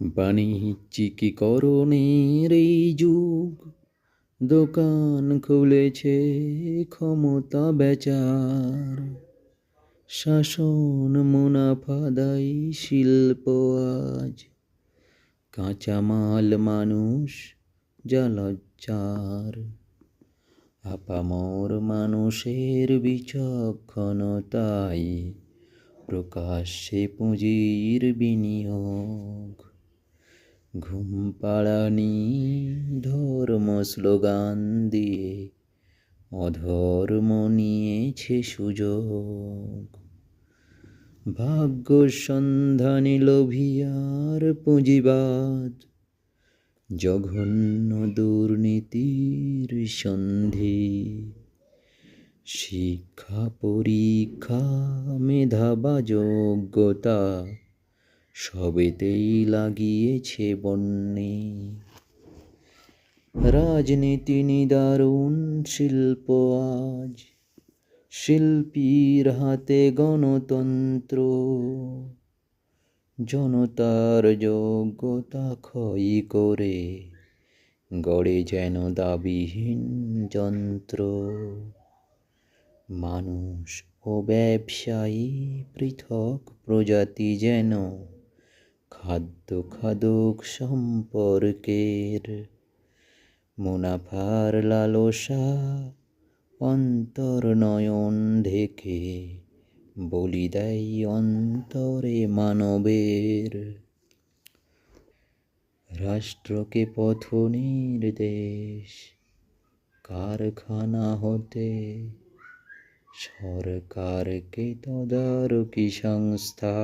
বাণিজ্যিকীকরণের এই যুগ, দোকান খুলেছে ক্ষমতা বেচার। শাসন মুনাফাদাই শিল্প আজ, কাঁচামাল মানুষ জালজ্জার আপামর মানুষের বিচক্ষণতাই প্রকাশ্যে পুঁজির বিনিয়োগ। ঘুম পাড়ানি ধর্ম স্লোগান দিয়ে অধর্ম নিয়েছে সুযোগ। ভাগ্য সন্ধানী লোভিয়ার পুঁজিবাদ জঘন্য দুর্নীতির সন্ধি, শিক্ষা পরীক্ষা মেধা বা যোগ্যতা সবেতেই লাগিয়েছে বন্যে। রাজনীতি নিদারুণ শিল্প আজ, শিল্পীর হাতে গণতন্ত্র। জনতার যোগ্যতা ক্ষয় করে গড়ে যেন দাবিহীন যন্ত্র। মানুষ ও ব্যবসায়ী পৃথক প্রজাতি যেন খাদ্য খাদক সম্পর্কের মুনাফার লালসা অন্তর নয়ন ঢেকে বলি দেয় অন্তরে মানবের। রাষ্ট্রকে পথ নির্দেশ, কারখানা হতে সরকারকে তদারকি সংস্থা।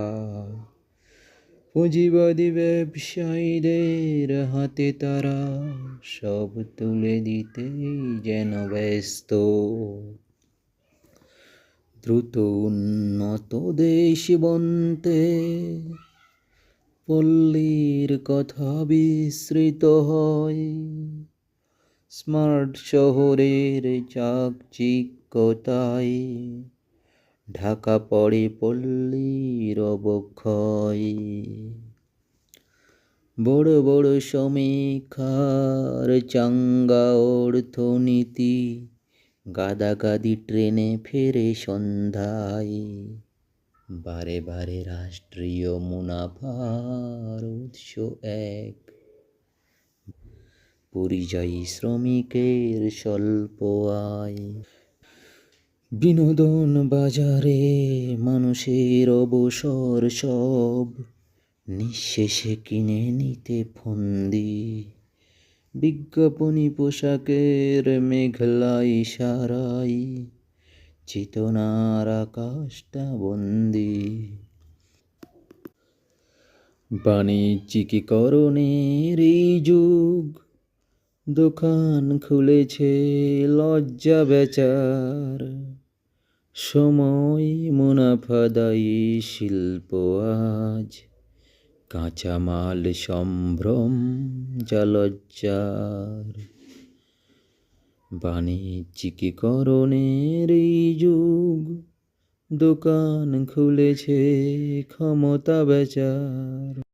পুঁজিবাদী ব্যবসায়ীদের হাতে তারা সব তুলে দিতেই যেন ব্যস্ত। দ্রুত উন্নত দেশ বনতে পল্লীর কথা বিস্মৃত হয়। স্মার্ট শহরের চাকচিক্যতায় ঢাকা পড়ে পল্লীর অবক্ষয়। বড় বড় সমীক্ষার চাঙ্গা অর্থনীতি গাদাগাদি ট্রেনে ফেরে সন্ধ্যায়। বারে বারে রাষ্ট্রীয় মুনাফার উৎস এক। পরিযায়ী শ্রমিকের স্বল্প আয়। বিনোদন বাজারে মানুষের অবসর সব। নিঃশেষে কিনে নিতে ফন্দি। বিজ্ঞাপনী পোশাকের মেঘলাই সারাই চেতনার আকাশটা বন্দি। বাণিজ্যিকীকরণের এই যুগ, দোকান খুলেছে লজ্জা বেচার। সময় মুনাফাদায়ী শিল্প আজ। কাঁচামাল সম্ভ্রম জলজ্জার। বাণিজ্যিকীকরণের এই যুগ দোকান খুলেছে ক্ষমতা বেচার।